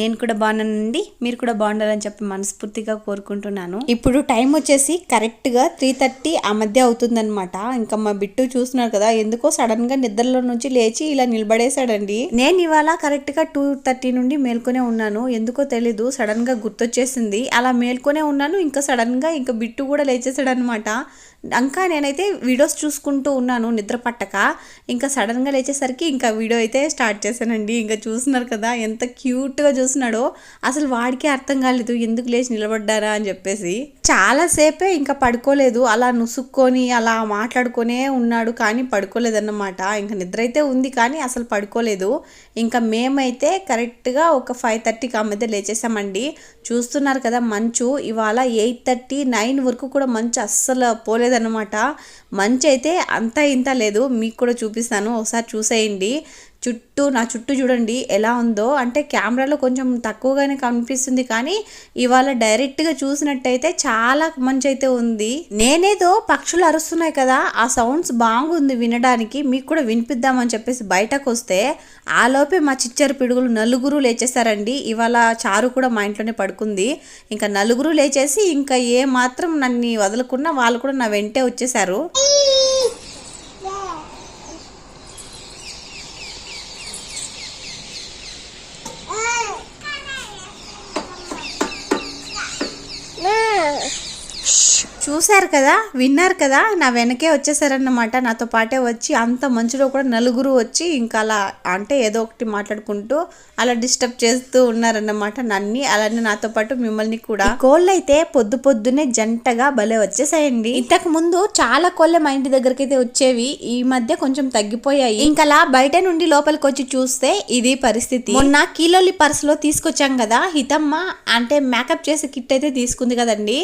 నేను కూడా బాగున్నానండి మీరు కూడా బాగుండాలని చెప్పి మనస్ఫూర్తిగా కోరుకుంటున్నాను. ఇప్పుడు టైం వచ్చేసి కరెక్ట్గా త్రీ థర్టీ ఆ మధ్య అవుతుందన్నమాట. ఇంకా మా బిట్టు చూస్తున్నారు కదా ఎందుకో సడన్గా నిద్రలో నుంచి లేచి ఇలా నిలబడేశాడండి. నేను ఇవాళ కరెక్ట్గా టూ థర్టీ నుండి మేల్కొనే ఉన్నాను ఎందుకో తెలీదు సడన్గా గుర్తొచ్చేసింది. అలా మేల్కొనే ఉన్నాను ఇంకా సడన్గా ఇంకా బిట్టు కూడా లేచేసాడు అనమాట ఇంకా నేనైతే వీడియోస్ చూసుకుంటూ ఉన్నాను నిద్ర పట్టక. ఇంకా సడన్గా లేచేసరికి ఇంకా వీడియో అయితే స్టార్ట్ చేశానండి. ఇంకా చూస్తున్నారు కదా ఎంత క్యూట్గా చూస్తున్నాడో అసలు వాడికే అర్థం కాలేదు ఎందుకు లేచి నిలబడ్డారా అని చెప్పేసి. చాలాసేపే ఇంకా పడుకోలేదు అలా నుసుక్కొని అలా మాట్లాడుకొనే ఉన్నాడు కానీ పడుకోలేదన్నమాట. ఇంకా నిద్ర అయితే ఉంది కానీ అసలు పడుకోలేదు. ఇంకా మేమైతే కరెక్ట్గా ఒక ఫైవ్ థర్టీకి ఆ మధ్య లేచేసామండి. చూస్తున్నారు కదా మంచు ఇవాళ ఎయిట్ థర్టీ నైన్ వరకు కూడా మంచు అస్సలు పోలేదన్నమాట. మంచు అయితే అంత ఇంత లేదు మీకు కూడా చూపిస్తాను ఒకసారి చూసేయండి. చుట్టూ నా చుట్టూ చూడండి ఎలా ఉందో. అంటే కెమెరాలో కొంచెం తక్కువగానే కనిపిస్తుంది కానీ ఇవాళ డైరెక్ట్గా చూసినట్టయితే చాలా మంచి అయితే ఉంది. నేనేదో పక్షులు అరుస్తున్నాయి కదా ఆ సౌండ్స్ బాగుంది వినడానికి మీకు కూడా వినిపిద్దామని చెప్పేసి బయటకు వస్తే ఆ లోపే మా చిచ్చరు పిడుగులు నలుగురు లేచేసారండి ఇవాళ చారు కూడా మా ఇంట్లోనే పడుకుంది. ఇంకా నలుగురు లేచేసి ఇంకా ఏ మాత్రం నన్ను వదలకుండా వాళ్ళు కూడా నా వెంటే వచ్చేసారు చూశారు కదా విన్నారు కదా నా వెనకే వచ్చేసారన్నమాట. నాతో పాటే వచ్చి అంత మంచులో కూడా నలుగురు వచ్చి ఇంకా అలా అంటే ఏదో ఒకటి మాట్లాడుకుంటూ అలా డిస్టర్బ్ చేస్తూ ఉన్నారన్నమాట నన్ని. అలానే నాతో పాటు మిమ్మల్ని కూడా. కోళ్ళు అయితే పొద్దు పొద్దునే జంటగా భలే వచ్చేసాయండి. ఇంతకు ముందు చాలా కోళ్ళే మా ఇంటి దగ్గరికి అయితే వచ్చేవి ఈ మధ్య కొంచెం తగ్గిపోయాయి. ఇంకా అలా బయట నుండి లోపలికి వచ్చి చూస్తే ఇది పరిస్థితి. మొన్న కీలోలి పర్సులో తీసుకొచ్చాం కదా హితమ్మ అంటే మేకప్ చేసే కిట్ అయితే తీసుకుంది కదండి.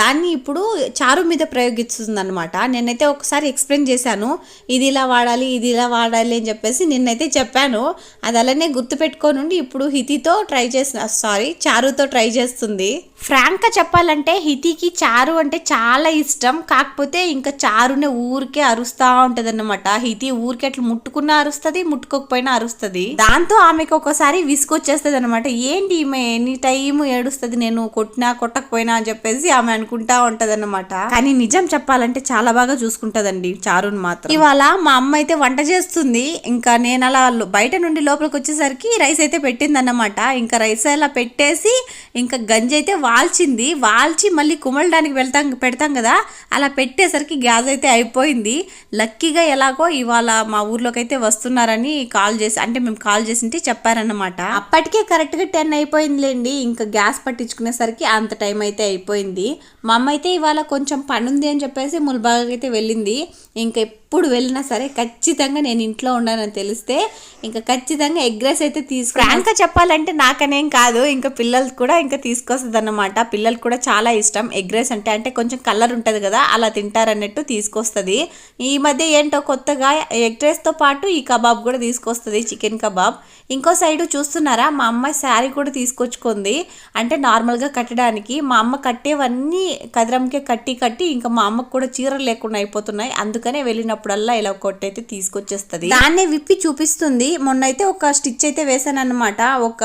దాన్ని ఇప్పుడు చారు మీద ప్రయోగిస్తుందనమాట నేనైతే ఒకసారి ఎక్స్ప్లెయిన్ చేశాను. ఇది ఇలా వాడాలి ఇది ఇలా వాడాలి అని చెప్పేసి నిన్నైతే చెప్పాను. అది అలానే గుర్తుపెట్టుకోనుండి ఇప్పుడు హితితో ట్రై చేసిన సారీ చారుతో ట్రై చేస్తుంది. ఫ్రాంక్గా చెప్పాలంటే హితికి చారు అంటే చాలా ఇష్టం. కాకపోతే ఇంకా చారునే ఊరికే అరుస్తా ఉంటుంది అనమాట హితి ఊరికే అట్లా ముట్టుకున్నా అరుస్తుంది ముట్టుకోకపోయినా అరుస్తుంది. దాంతో ఆమెకు ఒకసారి విసుకొచ్చేస్తుంది అనమాట ఏంటి ఈమె ఎనీ టైం ఏడుస్తుంది నేను కొట్టినా కొట్టకపోయినా అని చెప్పేసి ఆమె అనుకుంటా ఉంటుంది అనమాట కానీ నిజం చెప్పాలంటే చాలా బాగా చూసుకుంటదండి చారుని మాత్రం. ఇవాళ మా అమ్మ అయితే వంట చేస్తుంది. ఇంకా నేను అలా బయట నుండి లోపలికి వచ్చేసరికి రైస్ అయితే పెట్టింది అన్నమాట ఇంకా రైస్ అలా పెట్టేసి ఇంకా గంజి అయితే వాల్చింది. వాల్చి మళ్ళీ కుమలడానికి వెళ్తాం పెడతాం కదా అలా పెట్టేసరికి గ్యాస్ అయితే అయిపోయింది. లక్కీగా ఎలాగో ఇవాళ మా ఊర్లోకి అయితే వస్తున్నారని కాల్ చేసి అంటే మేము కాల్ చేసింటే చెప్పారన్నమాట. అప్పటికే కరెక్ట్గా టెన్ అయిపోయిందిలేండి. ఇంకా గ్యాస్ పట్టించుకునేసరికి అంత టైం అయితే అయిపోయింది. మా అమ్మ అయితే ఇవాళ కొంచెం పని ఉంది అని చెప్పేసి ముల్బాగ్ అయితే వెళ్ళింది. ఇంకా ఎప్పుడు వెళ్ళినా సరే ఖచ్చితంగా నేను ఇంట్లో ఉన్నానని తెలిస్తే ఇంకా ఖచ్చితంగా ఎగ్ రైస్ అయితే తీసుకు ఫ్రాంక్గా చెప్పాలంటే నాకనేం కాదు. ఇంకా పిల్లలు కూడా ఇంకా తీసుకొస్తుంది అన్నమాట పిల్లలు కూడా చాలా ఇష్టం ఎగ్ రైస్ అంటే. అంటే కొంచెం కలర్ ఉంటుంది కదా అలా తింటారన్నట్టు తీసుకొస్తుంది. ఈ మధ్య ఏంటో కొత్తగా ఎగ్ రైస్తో పాటు ఈ కబాబ్ కూడా తీసుకొస్తుంది చికెన్ కబాబ్. ఇంకో సైడ్ చూస్తున్నారా మా అమ్మ శారీ కూడా తీసుకొచ్చుకుంది. అంటే నార్మల్గా కట్టడానికి మా అమ్మ కట్టేవన్నీ కదరంకే కట్టి కట్టి ఇంకా మా అమ్మకు కూడా చీరలు లేకుండా అయిపోతున్నాయి. అందుకనే వెళ్ళినప్పుడల్లా ఇలా కొట్టయితే తీసుకొచ్చేస్తుంది. దాన్నే విప్పి చూపిస్తుంది. మొన్న అయితే ఒక స్టిచ్ అయితే వేసాను అనమాట ఒక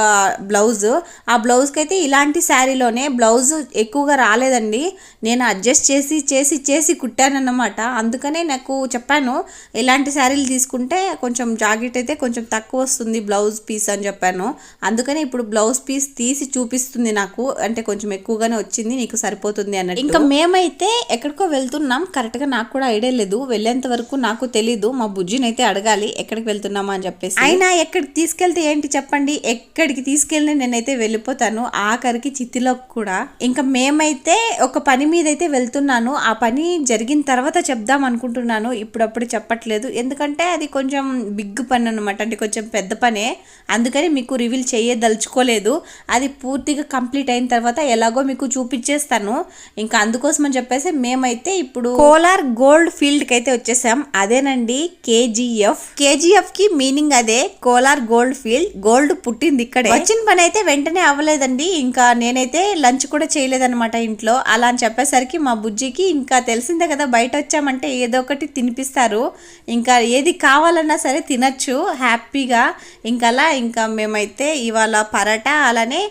బ్లౌజ్. ఆ బ్లౌజ్కి అయితే ఇలాంటి శారీలోనే బ్లౌజ్ ఎక్కువగా రాలేదండి. నేను అడ్జస్ట్ చేసి చేసి చేసి కుట్టానన్నమాట. అందుకనే నాకు చెప్పాను ఇలాంటి శారీలు తీసుకుంటే కొంచెం జాకెట్ అయితే కొంచెం తక్కువ వస్తుంది బ్లౌజ్ పీస్ అని చెప్పాను. అందుకనే ఇప్పుడు బ్లౌజ్ పీస్ తీసి చూపిస్తుంది నాకు. అంటే కొంచెం ఎక్కువగానే వచ్చింది నీకు సరిపోతుంది అన్నట్టు. ఇంకా మేమైతే ఎక్కడికో వెళ్తున్నాం. కరెక్ట్గా నాకు కూడా ఐడియా లేదు. వెళ్ళేంత వరకు నాకు తెలీదు. మా బుజ్జిని అయితే అడగాలి ఎక్కడికి వెళ్తున్నామా అని చెప్పేసి. అయినా ఎక్కడికి తీసుకెళ్తే ఏంటి చెప్పండి. ఎక్కడికి తీసుకెళ్ళి నేనైతే వెళ్ళిపోతాను. ఆఖరికి చిత్తిలో కూడా. ఇంకా మేమైతే ఒక పని మీద అయితే వెళ్తున్నాను. ఆ పని జరిగిన తర్వాత చెప్దాం అనుకుంటున్నాను. ఇప్పుడప్పుడు చెప్పట్లేదు. ఎందుకంటే అది కొంచెం బిగ్ పని అనమాట అంటే కొంచెం పెద్ద పనే. అందుకని మీకు రివీల్ చేయదలుచుకోలేదు. అది పూర్తిగా కంప్లీట్ అయిన తర్వాత ఎలాగో మీకు చూపించేస్తాను. ఇంకా అందుకోసం అని చెప్పేసి మేమైతే ఇప్పుడు కోలార్ గోల్డ్ ఫీల్డ్కి అయితే వచ్చేసాం. అదేనండి కేజీఎఫ్. కేజీఎఫ్కి మీనింగ్ అదే కోలార్ గోల్డ్ ఫీల్డ్ గోల్డ్ పుట్టింది ఇక్కడే. వచ్చిన పని అయితే వెంటనే అవ్వలేదండి. ఇంకా నేనైతే లంచ్ కూడా చేయలేదన్నమాట ఇంట్లో. అలా అని చెప్పేసరికి మా బుజ్జికి ఇంకా తెలిసిందే కదా బయట వచ్చామంటే ఏదో ఒకటి తినిపిస్తారు. ఇంకా ఏది కావాలన్నా సరే తినచ్చు హ్యాపీగా. ఇంకా అలా ఇంకా మేమైతే ఇవాళ పరాటా అలానే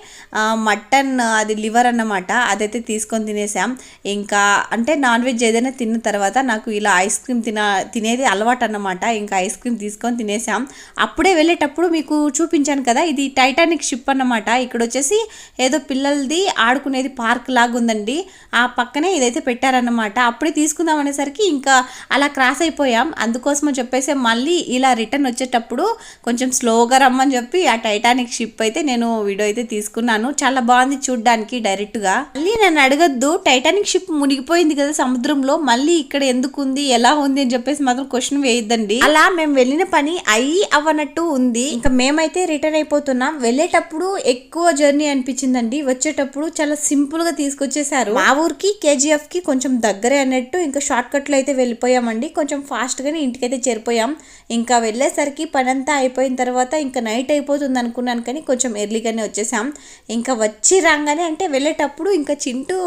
మటన్ అది లివర్ అన్నమాట అదైతే తీసుకొని తినేసాం. ఇంకా ఇంకా అంటే నాన్ వెజ్ ఏదైనా తిన్న తర్వాత నాకు ఇలా ఐస్ క్రీమ్ తిన తినేది అలవాటు అన్నమాట ఇంకా ఐస్ క్రీమ్ తీసుకొని తినేసాం. అప్పుడే వెళ్ళేటప్పుడు మీకు చూపించాను కదా ఇది టైటానిక్ షిప్ అన్నమాట. ఇక్కడ వచ్చేసి ఏదో పిల్లలది ఆడుకునేది పార్క్ లాగా ఉందండి ఆ పక్కనే ఇదైతే పెట్టారన్నమాట. అప్పుడే తీసుకుందాం అనేసరికి ఇంకా అలా క్రాస్ అయిపోయాం. అందుకోసం చెప్పేసి మళ్ళీ ఇలా రిటర్న్ వచ్చేటప్పుడు కొంచెం స్లోగా రమ్మని చెప్పి ఆ టైటానిక్ షిప్ అయితే నేను వీడియో అయితే తీసుకున్నాను. చాలా బాగుంది చూడడానికి డైరెక్ట్గా. మళ్ళీ నన్ను అడగద్దు టైటానిక్ షిప్ మునిగిపోయింది కదా సముద్రంలో మళ్ళీ ఇక్కడ ఎందుకు ఉంది ఎలా ఉంది అని చెప్పేసి మాత్రం క్వశ్చన్ వేయద్దండి. అలా మేము వెళ్ళిన పని అయ్యి అవ్వనట్టు ఉంది. ఇంకా మేమైతే రిటర్న్ అయిపోతున్నాం. వెళ్ళేటప్పుడు ఎక్కువ జర్నీ అనిపించిందండి. వచ్చేటప్పుడు చాలా సింపుల్గా తీసుకొచ్చేసారు మా ఊరికి కేజీఎఫ్కి కొంచెం దగ్గరే అన్నట్టు ఇంకా షార్ట్ కట్లో అయితే వెళ్ళిపోయామండి. కొంచెం ఫాస్ట్ గానే ఇంటికైతే చేరిపోయాం. ఇంకా వెళ్ళేసరికి పని అంతా అయిపోయిన తర్వాత ఇంకా నైట్ అయిపోతుంది అనుకున్నాను కానీ కొంచెం ఎర్లీగానే వచ్చేసాం. ఇంకా వచ్చి రాగానే అంటే వెళ్ళేటప్పుడు ఇంకా చింటూ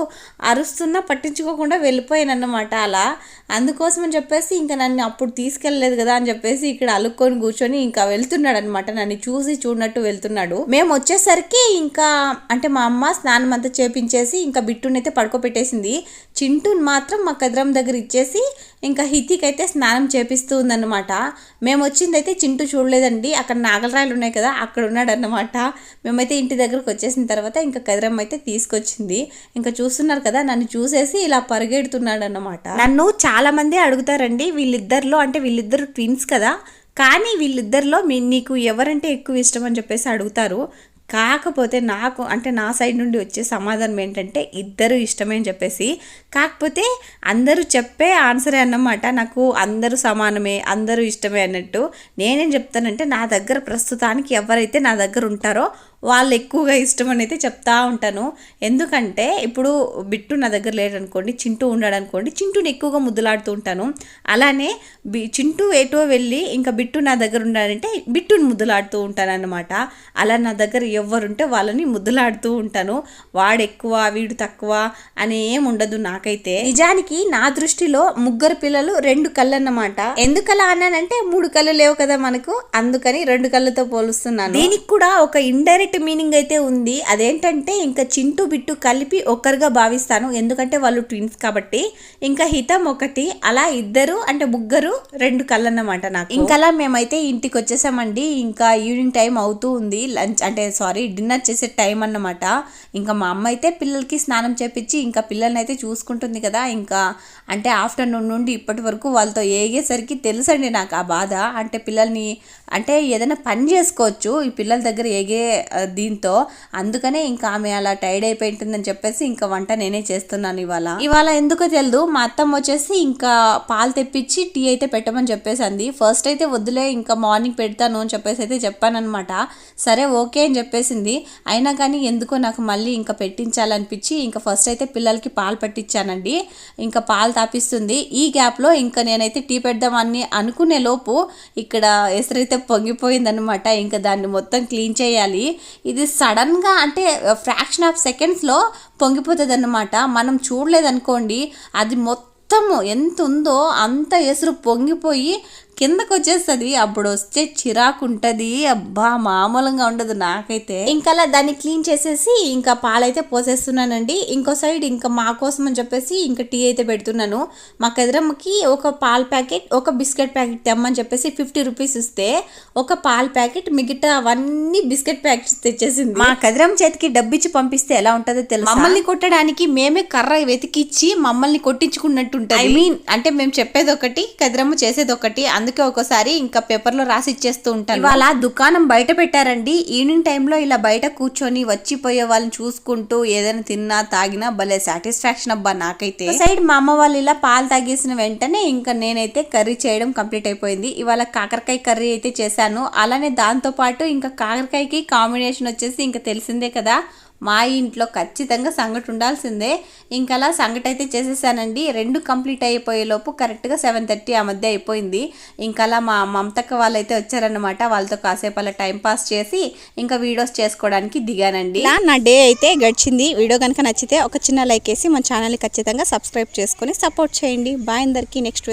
అరుస్తున్న పట్టించుకోకుండా వెళ్ళిపోయాను అన్నమాట అలా. అందుకోసం అని చెప్పేసి ఇంకా నన్ను అప్పుడు తీసుకెళ్ళలేదు కదా అని చెప్పేసి ఇక్కడ అలుక్కొని కూర్చొని ఇంకా వెళ్తున్నాడు అనమాట నన్ను చూసి చూడనట్టు వెళ్తున్నాడు. మేము వచ్చేసరికి ఇంకా అంటే మా అమ్మ స్నానం అంతా చేపించేసి ఇంకా బిట్టునైతే పడుకోబెట్టేసింది. చింటూని మాత్రం మా కదిరం దగ్గర ఇచ్చేసి ఇంకా హితికి అయితే స్నానం చేపిస్తూ ఉందన్నమాట. మేము వచ్చిందైతే చింటూ చూడలేదండి. అక్కడ నాగలరాయలు ఉన్నాయి కదా అక్కడ ఉన్నాడు అన్నమాట మేమైతే ఇంటి దగ్గరకు వచ్చేసిన తర్వాత ఇంకా కదిరమ్మ అయితే తీసుకొచ్చింది. ఇంకా చూస్తున్నారు కదా నన్ను చూసే చూసేసి ఇలా పరిగెడుతున్నాడు అన్నమాట నన్ను చాలా మంది అడుగుతారండి వీళ్ళిద్దరిలో అంటే వీళ్ళిద్దరు ట్విన్స్ కదా కానీ వీళ్ళిద్దరిలో మీ నీకు ఎవరంటే ఎక్కువ ఇష్టం అని చెప్పేసి అడుగుతారు. కాకపోతే నాకు అంటే నా సైడ్ నుండి వచ్చే సమాధానం ఏంటంటే ఇద్దరు ఇష్టమే అని చెప్పేసి. కాకపోతే అందరూ చెప్పే ఆన్సరే అన్నమాట నాకు అందరూ సమానమే అందరూ ఇష్టమే అన్నట్టు. నేనేం చెప్తానంటే నా దగ్గర ప్రస్తుతానికి ఎవరైతే నా దగ్గర ఉంటారో వాళ్ళు ఎక్కువగా ఇష్టం అని అయితే చెప్తా ఉంటాను. ఎందుకంటే ఇప్పుడు బిట్టు నా దగ్గర లేడనుకోండి చింటూ ఉన్నాడు అనుకోండి చింటూని ఎక్కువగా ముద్దులాడుతూ ఉంటాను. అలానే బి చింటూ ఏటో వెళ్ళి ఇంకా బిట్టు నా దగ్గర ఉన్నాడంటే బిట్టుని ముద్దులాడుతూ ఉంటాను అనమాట అలా నా దగ్గర ఎవరుంటే వాళ్ళని ముద్దులాడుతూ ఉంటాను. వాడు ఎక్కువ వీడు తక్కువ అని ఏం ఉండదు నాకైతే. నిజానికి నా దృష్టిలో ముగ్గురు పిల్లలు రెండు కళ్ళు అన్నమాట ఎందుకలా అన్నానంటే మూడు కళ్ళు లేవు కదా మనకు అందుకని రెండు కళ్ళతో పోలుస్తున్నాను. దీనికి కూడా ఒక ఇండైరెక్ట్ మీనింగ్ అయితే ఉంది. అదేంటంటే ఇంకా చింటూ బిట్టు కలిపి ఒక్కరుగా భావిస్తాను. ఎందుకంటే వాళ్ళు ట్విన్స్ కాబట్టి. ఇంకా హితం ఒకటి అలా ఇద్దరు అంటే ముగ్గురు రెండు కళ్ళు అన్నమాట నాకు. ఇంకా అలా మేమైతే ఇంటికి వచ్చేసామండి. ఇంకా ఈవినింగ్ టైం అవుతూ ఉంది. లంచ్ అంటే సారీ డిన్నర్ చేసే టైం అన్నమాట. ఇంకా మా అమ్మ అయితే పిల్లలకి స్నానం చేపించి ఇంకా పిల్లల్ని అయితే చూసుకుంటుంది కదా. ఇంకా అంటే ఆఫ్టర్నూన్ నుండి ఇప్పటి వరకు వాళ్ళతో ఏగేసరికి తెలుసండి నాకు ఆ బాధ. అంటే పిల్లల్ని అంటే ఏదైనా పని చేసుకోవచ్చు. ఈ పిల్లల దగ్గర ఏగే దీంతో అందుకనే ఇంకా ఆమె అలా టైర్డ్ అయిపోయి ఉంటుందని చెప్పేసి ఇంకా వంట నేనే చేస్తున్నాను ఇవాళ. ఇవాళ ఎందుకో తెలియదు మా అత్తమ్మ వచ్చేసి ఇంకా పాలు తెప్పించి టీ అయితే పెట్టమని చెప్పేసింది. ఫస్ట్ అయితే వద్దులే ఇంకా మార్నింగ్ పెడతాను అని చెప్పేసి అయితే చెప్పానమాట సరే ఓకే అని చెప్పేసింది. అయినా కానీ ఎందుకో నాకు మళ్ళీ ఇంకా పెట్టించాలనిపించి ఇంకా ఫస్ట్ అయితే పిల్లలకి పాలు పట్టించానండి. ఇంకా పాలు తాపిస్తుంది. ఈ గ్యాప్లో ఇంకా నేనైతే టీ పెడదామని అనుకునే లోపు ఇక్కడ ఎసరైతే పొంగిపోయిందనమాట ఇంకా దాన్ని మొత్తం క్లీన్ చేయాలి. ఇది సడన్గా అంటే ఫ్రాక్షన్ ఆఫ్ సెకండ్స్లో పొంగిపోతుంది అనమాట మనం చూడలేదనుకోండి అది మొత్తము ఎంత ఉందో అంత ఎసురు పొంగిపోయి కిందకు వచ్చేస్తుంది అప్పుడు వస్తే చిరాకు ఉంటుంది అబ్బా మామూలుగా ఉండదు నాకైతే. ఇంకా అలా దాన్ని క్లీన్ చేసేసి ఇంకా పాలైతే పోసేస్తున్నానండి. ఇంకో సైడ్ ఇంకా మా కోసం అని చెప్పేసి ఇంకా టీ అయితే పెడుతున్నాను. మా కదిరమ్మకి ఒక పాల ప్యాకెట్ ఒక బిస్కెట్ ప్యాకెట్ తెమ్మని చెప్పేసి ఫిఫ్టీ రూపీస్ ఇస్తే ఒక పాల ప్యాకెట్ మిగతా అవన్నీ బిస్కెట్ ప్యాకెట్స్ తెచ్చేసింది. మా కదిరమ్మ చేతికి డబ్బిచ్చి పంపిస్తే ఎలా ఉంటుందో తెలుసు? మమ్మల్ని కొట్టడానికి మేమే కర్ర వెతికిచ్చి మమ్మల్ని కొట్టించుకున్నట్టు ఉంటుంది ఐ మీన్ అంటే మేము చెప్పేది ఒకటి కదిరమ్మ చేసేది ఒకటి అందుకే ఒక్కోసారి ఇంకా పేపర్లో రాసి ఇచ్చేస్తూ ఉంటాను. ఇవాళ దుకాణం బయట పెట్టారండి. ఈవినింగ్ టైంలో ఇలా బయట కూర్చొని వచ్చిపోయే వాళ్ళని చూసుకుంటూ ఏదైనా తిన్నా తాగినా భలే సాటిస్ఫాక్షన్ అబ్బా నాకైతే. సైడ్ మా అమ్మ వాళ్ళు ఇలా పాలు తాగేసిన వెంటనే ఇంకా నేనైతే కర్రీ చేయడం కంప్లీట్ అయిపోయింది. ఇవాళ కాకరకాయ కర్రీ అయితే చేశాను. అలానే దాంతో పాటు ఇంకా కాకరకాయకి కాంబినేషన్ వచ్చేసి ఇంకా తెలిసిందే కదా. మా ఇంట్లో ఖచ్చితంగా సంగటి ఉండాల్సిందే. ఇంకా అలా సంగటి అయితే చేసేసానండి. రెండు కంప్లీట్ అయిపోయే లోపు కరెక్ట్గా సెవెన్ థర్టీ ఆ మధ్య అయిపోయింది. ఇంకా అలా మా మమతక్క వాళ్ళు అయితే వచ్చారనమాట వాళ్ళతో కాసేపు అలా టైం పాస్ చేసి ఇంకా వీడియోస్ చేసుకోవడానికి దిగానండి. నా డే అయితే గడిచింది. వీడియో కనుక నచ్చితే ఒక చిన్న లైక్ వేసి మన ఛానల్ని ఖచ్చితంగా సబ్స్క్రైబ్ చేసుకొని సపోర్ట్ చేయండి. బాయ్ అందరికీ. నెక్స్ట్